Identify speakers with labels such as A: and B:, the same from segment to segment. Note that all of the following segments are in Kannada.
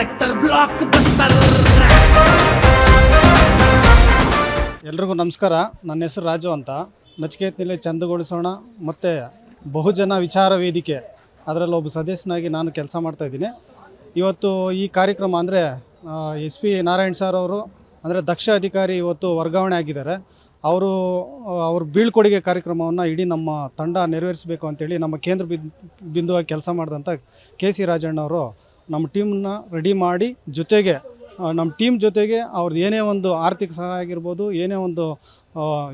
A: ಡೈರೆಕ್ಟರ್ ಬ್ಲಾಕ್ ಬಸ್ಟರ್
B: ಎಲ್ರಿಗೂ ನಮಸ್ಕಾರ. ನನ್ನ ಹೆಸರು ರಾಜು ಅಂತ. ನಚಿಕೇತ್ನಲ್ಲಿ ಚಂದಗೊಳಿಸೋಣ ಮತ್ತು ಬಹುಜನ ವಿಚಾರ ವೇದಿಕೆ ಅದರಲ್ಲಿ ಒಬ್ಬ ಸದಸ್ಯನಾಗಿ ನಾನು ಕೆಲಸ ಮಾಡ್ತಾಯಿದ್ದೀನಿ ಇವತ್ತು ಈ ಕಾರ್ಯಕ್ರಮ ಅಂದರೆ ಎಸ್ ಪಿ ನಾರಾಯಣ್ ಸರ್ ಅವರು, ಅಂದರೆ ದಕ್ಷ ಅಧಿಕಾರಿ ಇವತ್ತು ವರ್ಗಾವಣೆ ಆಗಿದ್ದಾರೆ. ಅವರು ಅವ್ರ ಬೀಳ್ಕೊಡುಗೆ ಕಾರ್ಯಕ್ರಮವನ್ನು ಇಡೀ ನಮ್ಮ ತಂಡ ನೆರವೇರಿಸಬೇಕು ಅಂತೇಳಿ ನಮ್ಮ ಕೇಂದ್ರ ಬಿಂದು, ಬಿಂದುವಾಗಿ ಕೆಲಸ ಮಾಡಿದಂಥ ಕೆ ಸಿ ರಾಜಣ್ಣವರು ನಮ್ಮ ಟೀಮ್ನ ರೆಡಿ ಮಾಡಿ ಜೊತೆಗೆ ನಮ್ಮ ಟೀಮ್ ಜೊತೆಗೆ ಅವ್ರದ್ದು ಏನೇ ಒಂದು ಆರ್ಥಿಕ ಸಹಾಯ ಆಗಿರ್ಬೋದು, ಏನೇ ಒಂದು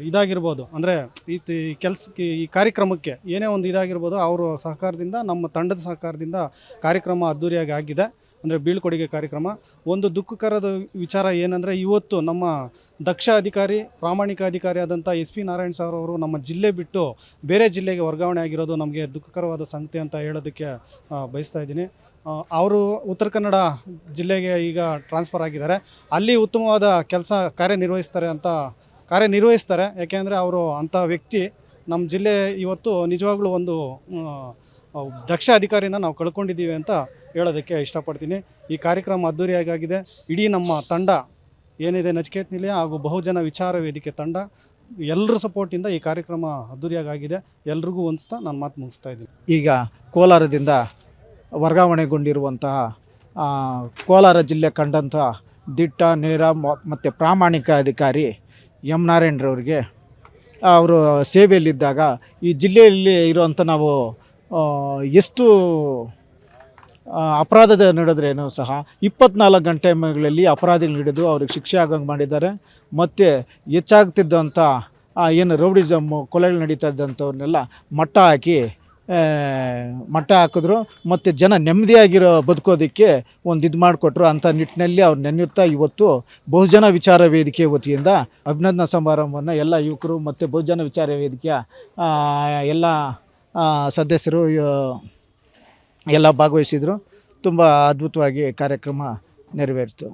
B: ಇದಾಗಿರ್ಬೋದು, ಅಂದರೆ ಈ ಕೆಲಸ, ಈ ಕಾರ್ಯಕ್ರಮಕ್ಕೆ ಏನೇ ಒಂದು ಇದಾಗಿರ್ಬೋದು, ಅವರ ಸಹಕಾರದಿಂದ, ನಮ್ಮ ತಂಡದ ಸಹಕಾರದಿಂದ ಕಾರ್ಯಕ್ರಮ ಅದ್ದೂರಿಯಾಗಿ ಆಗಿದೆ. ಅಂದರೆ ಬೀಳ್ಕೊಡುಗೆ ಕಾರ್ಯಕ್ರಮ. ಒಂದು ದುಃಖಕರದ ವಿಚಾರ ಏನಂದರೆ, ಇವತ್ತು ನಮ್ಮ ದಕ್ಷ ಅಧಿಕಾರಿ, ಪ್ರಾಮಾಣಿಕ ಅಧಿಕಾರಿ ಆದಂಥ ಎಸ್ ಪಿ ನಾರಾಯಣ್ ಸರ್ ಅವರು ನಮ್ಮ ಜಿಲ್ಲೆ ಬಿಟ್ಟು ಬೇರೆ ಜಿಲ್ಲೆಗೆ ವರ್ಗಾವಣೆ ಆಗಿರೋದು ನಮಗೆ ದುಃಖಕರವಾದ ಸಂಗತಿ ಅಂತ ಹೇಳೋದಕ್ಕೆ ಬಯಸ್ತಾ ಇದ್ದೀನಿ. ಅವರು ಉತ್ತರ ಕನ್ನಡ ಜಿಲ್ಲೆಗೆ ಈಗ ಟ್ರಾನ್ಸ್ಫರ್ ಆಗಿದ್ದಾರೆ. ಅಲ್ಲಿ ಉತ್ತಮವಾದ ಕೆಲಸ ಕಾರ್ಯನಿರ್ವಹಿಸ್ತಾರೆ ಅಂತ ಕಾರ್ಯನಿರ್ವಹಿಸ್ತಾರೆ. ಯಾಕೆಂದರೆ ಅವರು ಅಂಥ ವ್ಯಕ್ತಿ ನಮ್ಮ ಜಿಲ್ಲೆ ಇವತ್ತು ನಿಜವಾಗ್ಲೂ ಒಂದು ದಕ್ಷ ಅಧಿಕಾರಿನ ನಾವು ಕಳ್ಕೊಂಡಿದ್ದೀವಿ ಅಂತ ಹೇಳೋದಕ್ಕೆ ಇಷ್ಟಪಡ್ತೀನಿ. ಈ ಕಾರ್ಯಕ್ರಮ ಅದ್ದೂರಿಯಾಗಿ ಆಗಿದೆ ಇಡೀ ನಮ್ಮ ತಂಡ ಏನಿದೆ ನಚಿಕೇತ್ ನಿಲಯ ಹಾಗೂ ಬಹುಜನ ವಿಚಾರ ವೇದಿಕೆ ತಂಡ ಎಲ್ಲರ ಸಪೋರ್ಟಿಂದ ಈ ಕಾರ್ಯಕ್ರಮ ಅದ್ದೂರಿಯಾಗಿ ಆಗಿದೆ ಎಲ್ರಿಗೂ ಹೊಂದಿಸ್ತಾ ನಾನು ಮಾತು ಮುಗಿಸ್ತಾ ಇದ್ದೀನಿ.
C: ಈಗ ಕೋಲಾರದಿಂದ ವರ್ಗಾವಣೆಗೊಂಡಿರುವಂತಹ ಕೋಲಾರ ಜಿಲ್ಲೆ ಕಂಡಂಥ ದಿಟ್ಟ, ನೇರ ಮತ್ತು ಪ್ರಾಮಾಣಿಕ ಅಧಿಕಾರಿ ಎಂ ನಾರಾಯಣರವ್ರಿಗೆ ಅವರು ಸೇವೆಯಲ್ಲಿದ್ದಾಗ ಈ ಜಿಲ್ಲೆಯಲ್ಲಿ ಇರುವಂಥ ನಾವು ಎಷ್ಟು ಅಪರಾಧದ ನಡೆದ್ರೇನು ಸಹ ಇಪ್ಪತ್ನಾಲ್ಕು ಗಂಟೆ ಮಗಳಲ್ಲಿ ಅಪರಾಧಿಗಳು ಹಿಡಿದು ಅವ್ರಿಗೆ ಶಿಕ್ಷೆ ಆಗಂಗೆ ಮಾಡಿದ್ದಾರೆ. ಮತ್ತು ಹೆಚ್ಚಾಗ್ತಿದ್ದಂಥ ಏನು ರೌಡಿಸಮ್ಮು ಕೊಲೆಗಳು ನಡೀತಾ ಇದ್ದಂಥವ್ರನ್ನೆಲ್ಲ ಮಟ್ಟ ಹಾಕಿ ಮಟ್ಟ ಹಾಕಿದ್ರು. ಮತ್ತು ಜನ ನೆಮ್ಮದಿಯಾಗಿರೋ ಬದುಕೋದಕ್ಕೆ ಒಂದು ಇದು ಮಾಡಿಕೊಟ್ರು ಅಂಥ ನಿಟ್ಟಿನಲ್ಲಿ ಅವ್ರು ನೆನೆಯುತ್ತಾ ಇವತ್ತು ಬಹುಜನ ವಿಚಾರ ವೇದಿಕೆ ವತಿಯಿಂದ ಅಭಿನಂದನಾ ಸಮಾರಂಭವನ್ನು ಎಲ್ಲ ಯುವಕರು ಮತ್ತು ಬಹುಜನ ವಿಚಾರ ವೇದಿಕೆಯ ಎಲ್ಲ ಸದಸ್ಯರು ಎಲ್ಲ ಭಾಗವಹಿಸಿದರು. ತುಂಬ ಅದ್ಭುತವಾಗಿ ಕಾರ್ಯಕ್ರಮ ನೆರವೇರಿತು.